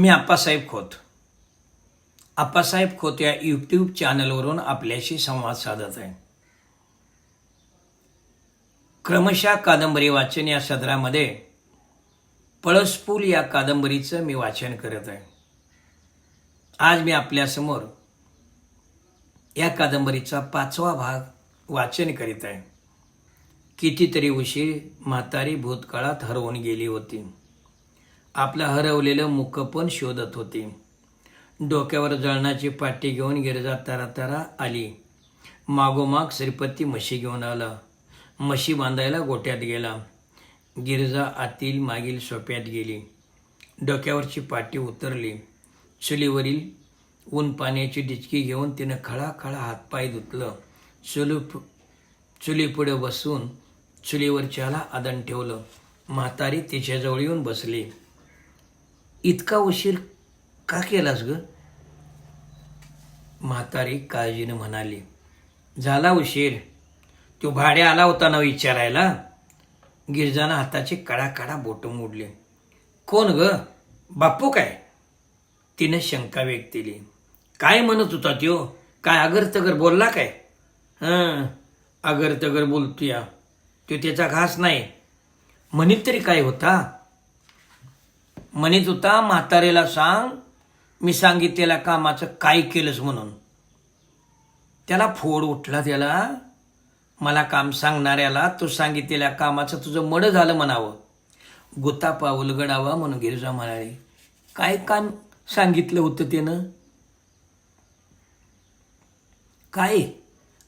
मी आप्पासाहेब खोत. आप्पासाहेब खोत या यूट्यूब चॅनलवरून आपल्याशी संवाद साधत आहे. क्रमशः कादंबरी वाचन या सदरामध्ये पळसपूल या कादंबरीचं मी वाचन करत आहे. आज मी आपल्यासमोर या कादंबरीचा पाचवा भाग वाचन करीत आहे. कितीतरी उशीर म्हातारी भूतकाळात हरवून गेली होती. आपलं हरवलेलं मुख पण शोधत होती. डोक्यावर जळणाची पाटी घेऊन गिरजा तारा तारा आली. मागोमाग श्रीपती म्हशी घेऊन आला. म्हशी बांधायला गोट्यात गेला. गिरजा आतील मागील सोप्यात गेली. डोक्यावरची पाटी उतरली. चुलीवरील ऊन पाण्याची डिचकी घेऊन तिनं खळाखळा हातपाय धुतलं. चुलू चुलीपुढे बसून चुलीवर चहाला आदन ठेवलं. म्हातारी तिच्याजवळ येऊन बसली. इतका उशीर का केलास ग? म्हातारी काळजीनं म्हणाली झाला उशीर. तो भाडे आला होता ना विचारायला? गिरजानं हाताचे कडा कडा बोट मोडले. कोण ग? बापू काय? तिनं शंका व्यक्त केली. काय म्हणत होता त्यो? काय अगर तगर बोलला काय? हां अगर तगर बोलतोया. तो त्याचा घास नाही. म्हणित तरी काय होता? म्हणत होता म्हातारेला सांग मी सांगितलेल्या कामाचं काय केलंस म्हणून. त्याला फोड उठला त्याला मला काम सांगणाऱ्याला तू सांगितलेल्या कामाचं तुझं मड झालं म्हणावं. गुतापा उलगडावा म्हणून गिरिजा म्हणाले. काय काम सांगितलं होतं त्यानं? काय?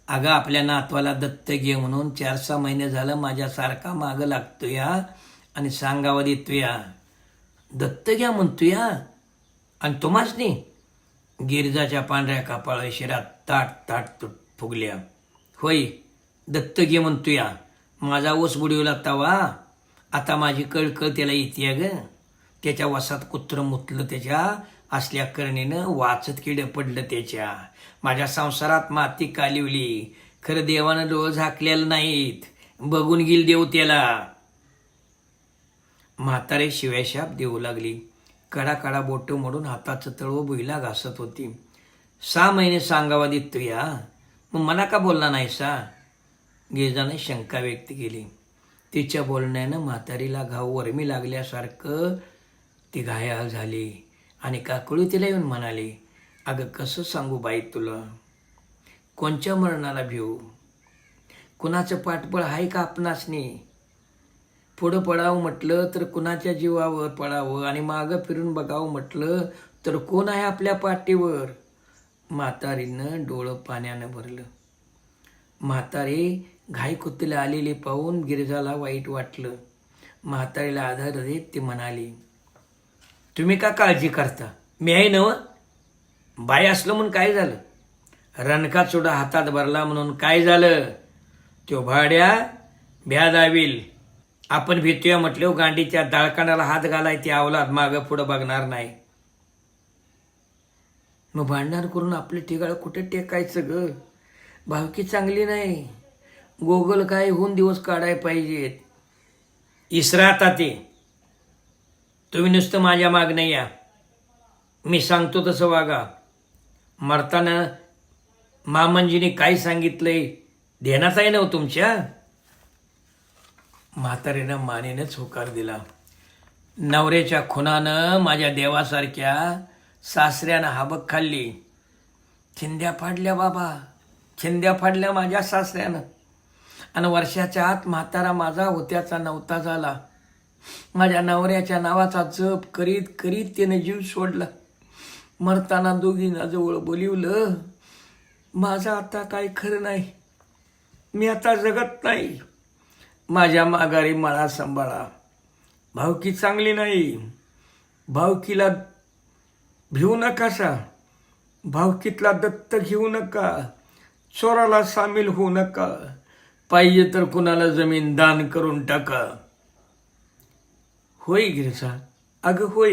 अगं आपल्या नातवाला दत्त घे म्हणून चार सहा महिने झालं माझ्यासारखा मागं लागतो या आणि सांगावं देतो या दत्त घ्या म्हणतो या आणि तुम्हाच गिरजाच्या पांढऱ्या कापाळ शिरात ताट ताट तुट फुगल्या. होय दत्त घे म्हणतो या माझा ओस बुडवला तवा आता माझी कळकळ त्याला येते ग. त्याच्या वसात कुत्र मुतलं त्याच्या असल्या करणेनं वाचत किड पडलं त्याच्या. माझ्या संसारात माती कालिवली खरं देवानं डोळ झाकलेलं नाहीत. बघून गेल देव त्याला. म्हातारे शिव्याशाप देऊ लागली. कडा कडा बोट मोडून हाताचं तळव भुईला घासत होती. सहा महिने सांगावा देतो या मग मला का बोलला नाही सा गिरजाने शंका व्यक्त केली. तिच्या बोलण्यानं म्हातारीला घाव वरमी लागल्यासारखं ती घायाळ झाली आणि काकळू तिला येऊन म्हणाली अगं कसं सांगू बाई तुला? कोणच्या मरणाला भिऊ? कुणाचं पाठबळ आहे का आपणासनी? पुढं पडावं म्हटलं तर कुणाच्या जीवावर पडावं? आणि मागं फिरून बघावं म्हटलं तर कोण आहे आपल्या पाठीवर? म्हातारीनं डोळं पाण्यानं भरलं. म्हातारी घाई कुत्तीला आलेली पाहून गिरजाला वाईट वाटलं. म्हातारीला आधार देत ती म्हणाली तुम्ही का काळजी करता? मी आहे नव. बाई असलं म्हणून काय झालं? रणका चुडा हातात भरला म्हणून काय झालं? त्यो भाड्या भ्या दावील. आपण भेटूया म्हटले गांडीच्या दाळकांडाला हात घालाय ती आवलात मागं पुढं बघणार नाही. मग भांडण करून आपले ठिकाण कुठे टेकायचं ग? भावकी चांगली नाही. गोगल काय होऊन दिवस काढाय पाहिजेत. इसराता ते तुम्ही नुसतं माझ्या माग नाही या मी सांगतो तसं वागा. मरताना मामंजीने काय सांगितलंय? ध्यानात आहे ना हो तुमच्या? म्हातारीनं मानेनंच होकार दिला. नवऱ्याच्या खुनानं माझ्या देवासारख्या सासऱ्यानं हाबक खाल्ली. छिंद्या फाडल्या बाबा छिंद्या फाडल्या माझ्या सासऱ्यानं. आणि वर्षाच्या आत म्हातारा माझा होत्याचा नव्हता झाला. माझ्या नवऱ्याच्या नावाचा जप करीत करीत त्यानं जीव सोडला. मरताना दोघींना जवळ बोलिवलं माझं आता काय खरं नाही. मी आता जगत नाही. माझ्या माघारी मला सांभाळा. भावकी चांगली नाही. भावकीला भिवू नका सा भावकीतला दत्त घेऊ नका. चोराला सामील होऊ नका. पाहिजे तर कुणाला जमीन दान करून टाका. होय गिरसा अगं होय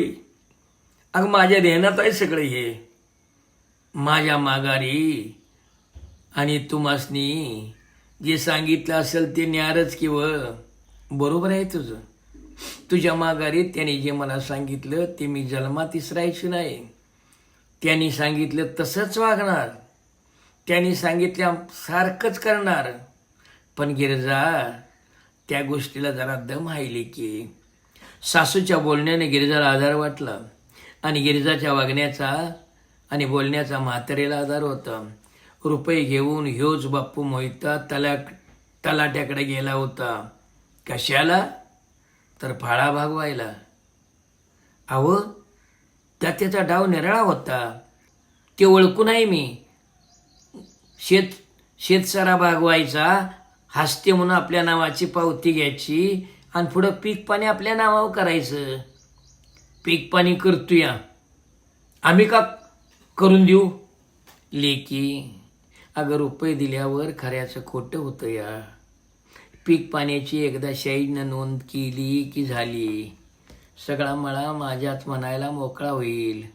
अगं माझ्या ध्यानात आहे सगळं हे. माझ्या माघारी आणि तुम्हासनी जे सांगितलं असेल ते न्यारच किंवा बरोबर आहे तुझं. तुझ्या माघारी त्याने जे मला सांगितलं ते मी जन्मात इसरायची नाही. त्यांनी सांगितलं तसंच वागणार. त्यांनी सांगितल्या सारखंच करणार. पण गिरजा त्या गोष्टीला जरा दम हायली की. सासूच्या बोलण्याने गिरिजाला आधार वाटला. आणि गिरिजाच्या वागण्याचा आणि बोलण्याचा म्हातारीला आधार होता. रुपये घेऊन ह्योच बाप्पू मोहिता तला तलाट्याकडे गेला होता. कशाला? तर फाळा भागवायला. अहो त्या त्याचा डाव निराळा होता. ते ओळखून आहे मी. शेत शेतसारा भागवायचा हस्ते म्हणून आपल्या नावाची पावती घ्यायची आणि पुढं पीक पाणी आपल्या नावावर करायचं. पीक पाणी करतोया. आम्ही का करून देऊ? लेकी अगं रुपये दिल्यावर खऱ्याचं खोटं होतं या. पीक पाण्याची एकदा शाईनं नोंद केली की झाली. सगळा मळा माझ्याच म्हणायला मोकळा होईल.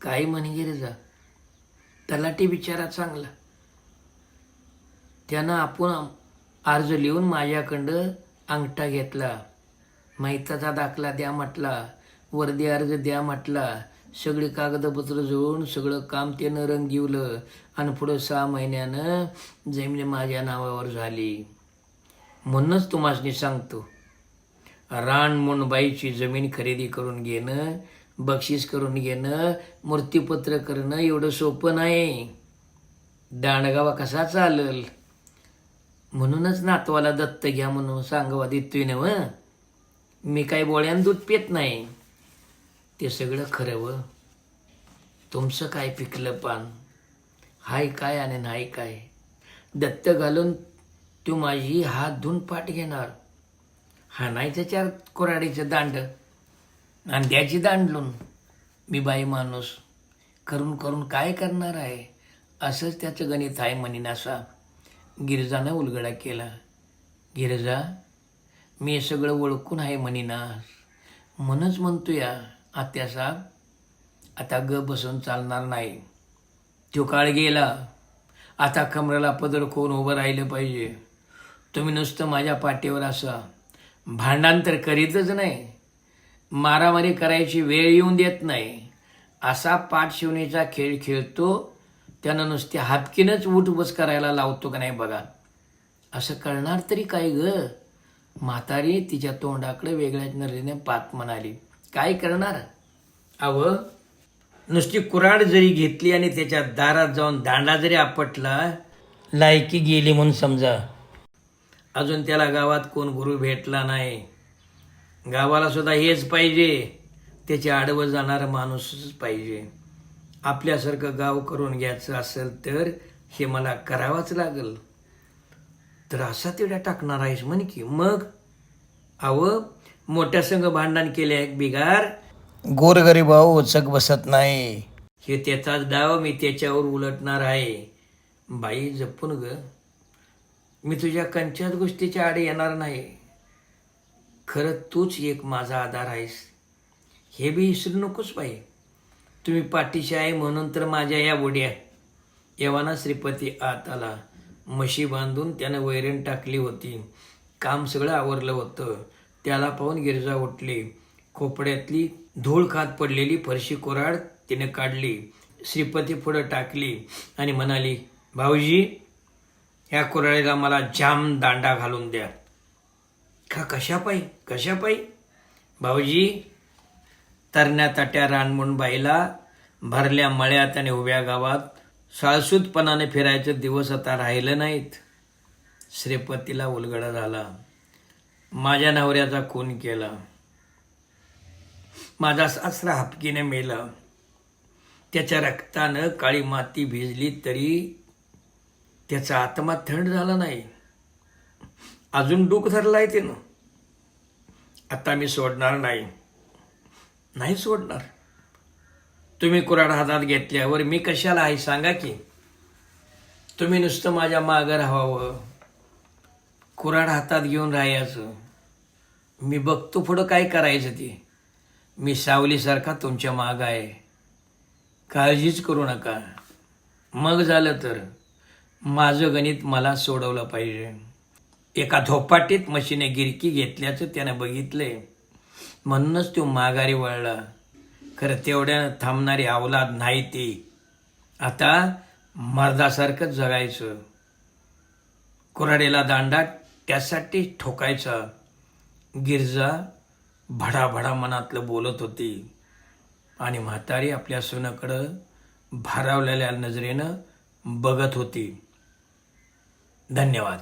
काय म्हणे रे जा. तलाठी बिचारा चांगला. त्यानं आपण अर्ज लिहून माझ्याकडं अंगठा घेतला. माहिताचा दाखला द्या म्हटला. वर्दी अर्ज द्या म्हटला. सगळी कागदपत्र जुळून सगळं काम त्यानं रंगिवलं आणि पुढं सहा महिन्यानं जमीन माझ्या नावावर झाली. म्हणूनच तुम्हाला सांगतो रान मुंबईची जमीन खरेदी करून घेणं बक्षीस करून घेणं मूर्तीपत्र करणं एवढं सोपं नाही. दांडगावा कसा चालल? म्हणूनच नातवाला दत्त घ्या म्हणून सांगवा देतोय ना मी काही बोळ्यान दूध पित नाही. ते सगळं खरं व? तुमचं काय पिकलं पान? हाय काय आणि नाही काय? दत्त घालून तू माझी हात धुवून पाठ घेणार. हाणायचं चार कोराडीचं दांड. आणि द्याची दांडलून मी बाई माणूस. करून करून काय करणार आहे? असंच त्याचं गणित आहे म्हणीन असा गिरजानं उलगडा केला. गिरजा मी सगळं ओळखून आहे म्हणीनास. म्हणूनच म्हणतो या आत्यासाहेब आता ग बसून चालणार नाही. तो काळ गेला. आता कमरेला पदर कोण उभं राहिलं पाहिजे? तुम्ही नुसतं माझ्या पाठीवर असा. भांडण तर करीतच नाही. मारामारी करायची वेळ येऊन देत नाही. असा पाठ शिवणीचा खेळ खेळतो त्यानं नुसती हापकीनंच उठ बस करायला लावतो का नाही बघा. असं करणार तरी काय ग? म्हातारी तिच्या तोंडाकडे वेगळ्याच नरेने पात म्हणाली. काय करणार? अव नुसती कुराड जरी घेतली आणि त्याच्या दारात जाऊन दांडा जरी आपटला लायकी गेली म्हणून समजा. अजून त्याला गावात कोण गुरु भेटला नाही. गावाला सुद्धा हेच पाहिजे. त्याचे आडवं जाणारा माणूसच पाहिजे. आपल्यासारखं गाव करून घ्यायचं असेल तर हे मला करावंच लागल. तर असा तेवढ्या टाकणार आहेस म्हण की. मग? अव मोठ्या संघ भांडण केले एक बिगार. गोरगरीब उचक बसत नाही. हे त्याचाच डाव मी त्याच्यावर उलटणार आहे. बाई जपून ग. मी तुझ्या कंच्याच गोष्टीच्या आडे येणार नाही. खरं तूच एक माझा आधार आहेस. हे बी विसरू नकोस बाई. तुम्ही पाठीशी आहे म्हणून तर माझ्या या बुड्या. येवाना श्रीपती आत आला. म्हशी बांधून त्यानं वैरण टाकली होती. काम सगळं आवरलं होतं. त्याला पाहून गिरजा उठली. खोपड्यातली धूळ खात पडलेली फरशी कोराड तिने काढली. श्रीपती पुढं टाकली आणि म्हणाली भाऊजी ह्या कुऱ्हाडीला मला जाम दांडा घालून द्या. का कशा पायी? कशा पायी? भाऊजी तरण्या ताट्या रानमुंड बाईला भरल्या मळ्यात आणि उभ्या गावात साळसूतपणाने फिरायचे दिवस आता राहिले नाहीत. श्रीपतीला उलगडा झाला. माझ्या नवऱ्याचा खून केला. माझा सासरा हापकीने मेला. त्याच्या रक्तानं काळी माती भिजली तरी त्याचा आत्मा थंड झाला नाही. अजून डूक धरला आहे ते आता मी सोडणार नाही. नाही सोडणार. तुम्ही कुराड हातात घेतल्यावर मी कशाला आहे सांगा की? तुम्ही नुसतं माझ्या मागं राहावं. कुराड हातात घेऊन राहायचं. मी बघतो पुढं काय करायचं ते. मी सावलीसारखा तुमच्या माग आहे. काळजीच करू नका. मग झालं तर माझं गणित मला सोडवलं पाहिजे. एका धोपाटीत मशीने गिरकी घेतल्याचं त्यानं बघितलंय. म्हणूनच तो माघारी वळला. खरं तेवढ्यानं थांबणारी अवलाद नाही ती. आता मर्दासारखंच जगायचं. कुऱ्हाडीला दांडा त्यासाठी ठोकायचा. गिरजा भडाभडा मनातलं बोलत होती. आणि म्हातारी आपल्या सुनाकडं भारावलेल्या नजरेनं बघत होती. धन्यवाद.